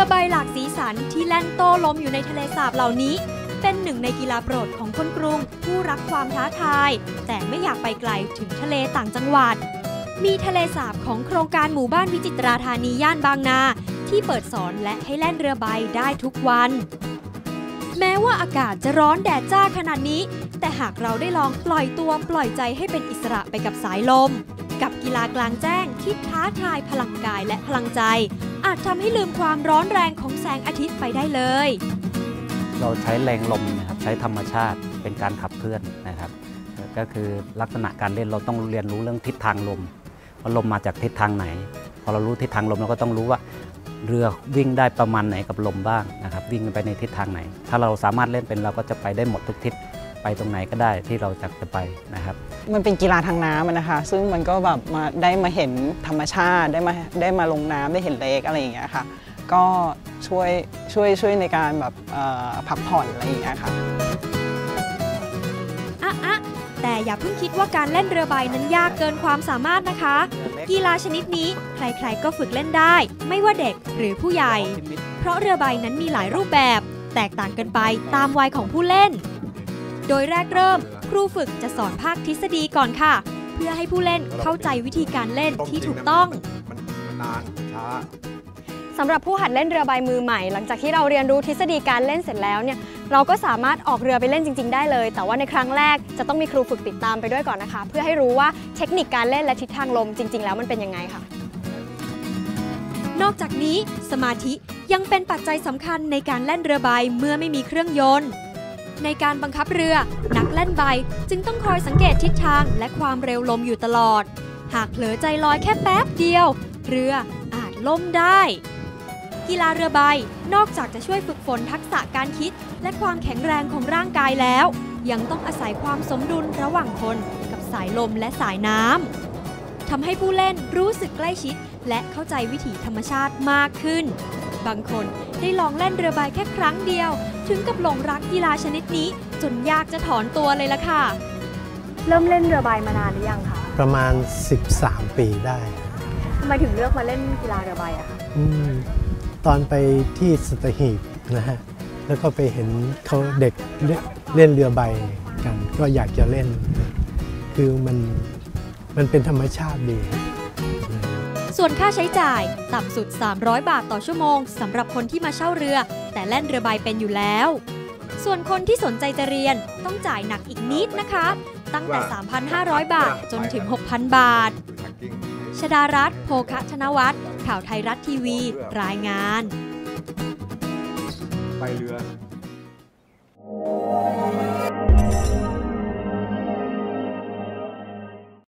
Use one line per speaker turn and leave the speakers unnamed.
รือใบหลากสีสันที่แล่นโต้ลมอยู่ในทะเลสาบเหล่านี้ เป็นหนึ่งในกีฬาโปรดของคนกรุง ผู้รักความท้าทาย แต่ไม่อยากไปไกลถึงทะเลต่างจังหวัด มีทะเลสาบของโครงการหมู่บ้านวิจิตราธานีย่านบางนา ที่เปิดสอนและให้แล่นเรือใบได้ทุกวัน แม้ว่าอากาศจะร้อนแดดจ้าขนาดนี้ แต่หากเราได้ลองปล่อยตัวปล่อยใจให้เป็นอิสระไปกับสายลม กับกีฬากลางแจ้งที่ท้าทายพลังกายและพลังใจ อาจทำให้ลืมความร้อนแรงของแสงอาทิตย์ไปได้เลย
เราใช้แรงลมนะครับใช้ธรรมชาติเป็นการขับเคลื่อนนะครับก็คือลักษณะการเล่นเราต้องเรียนรู้เรื่องทิศทางลมว่าลมมาจากทิศทางไหน พอเรารู้ทิศทางลมเราก็ต้องรู้ว่าเรือวิ่งได้ประมาณไหนกับลมบ้างนะครับวิ่งไปในทิศทางไหน ถ้าเราสามารถเล่นเป็นเราก็จะไปได้หมดทุกทิศไปตรงไหนก็ได้ที่เราจะจะไปนะครับ
มันเป็นกีฬาทางน้ำอะนะคะ ซึ่งมันก็แบบมาได้มาเห็นธรรมชาติได้มาได้มาลงน้ำได้เห็นเลกอะไรอย่างเงี้ยค่ะ ก็ช่วยช่วยช่วยในการแบบเอ่อพักผ่อนอะไรอย่างเงี้ยค่ะ
อะอะแต่อย่าเพิ่งคิดว่าการเล่นเรือใบนั้นยากเกินความสามารถนะคะ กีฬาชนิดนี้ใครๆก็ฝึกเล่นได้ ไม่ว่าเด็กหรือผู้ใหญ่ เพราะเรือใบนั้นมีหลายรูปแบบ แตกต่างกันไปตามวัยของผู้เล่น โดยแรกเริ่ม ครูฝึกจะสอนภาคทฤษฎีก่อนค่ะ เพื่อให้ผู้เล่นเข้าใจวิธีการเล่นที่ถูกต้อง
มันมันนานช้า
สำหรับผู้หัดเล่นเรือใบมือใหม่ หลังจากที่เราเรียนรู้ทฤษฎีการเล่นเสร็จแล้วเนี่ยเราก็สามารถออกเรือไปเล่นจริง ๆ ได้เลย แต่ว่าในครั้งแรกจะต้องมีครูฝึกติดตามไปด้วยก่อนนะคะ เพื่อให้รู้ว่าเทคนิคการเล่นและทิศทางลมจริง ๆ แล้วมันเป็นยังไงค่ะ
นอกจากนี้สมาธิยังเป็นปัจจัยสำคัญในการเล่นเรือใบเมื่อไม่มีเครื่องยนต์ ในการบังคับเรือ นักเล่นใบจึงต้องคอยสังเกตทิศทางและความเร็วลมอยู่ตลอด หากเผลอใจลอยแค่แป๊บเดียว เรืออาจล่มได้ กีฬาเรือใบนอกจากจะช่วยฝึกฝนทักษะการคิด และความแข็งแรงของร่างกายแล้ว ยังต้องอาศัยความสมดุลระหว่างคนกับสายลมและสายน้ำทำให้ผู้เล่นรู้สึกใกล้ชิด และเข้าใจวิถีธรรมชาติมากขึ้น บางคนได้ลองเล่นเรือใบแค่ครั้งเดียว ถึงกับหลงรักกีฬาชนิดนี้ จนยากจะถอนตัวเลยล่ะค่ะ
เริ่มเล่นเรือใบมานานหรือยังคะ
ประมาณ 13 ปีได้
ทำไมถึงเลือกมาเล่นกีฬาเรือใบอะคะ
อมตอนไปที่สตหีบนะฮะแล้วก็ไปเห็นเขาเด็กเล่นเล่นเรือใบกัน ก็อยากจะเล่น คือมันมันเป็นธรรมชาติดี
ส่วนค่าใช้จ่าย ต่ำสุด 300 บาทต่อชั่วโมงสำหรับคนที่มาเช่าเรือ แต่แล่นเรือใบเป็นอยู่แล้ว ส่วนคนที่สนใจจะเรียนต้องจ่ายหนักอีกนิดนะคะ ตั้งแต่ 3,500 บาทจนถึง 6,000 บาท ชดารัตน์โภคะธนวัฒน์ข่าวไทยรัฐทีวี รายงาน
ไปเรือ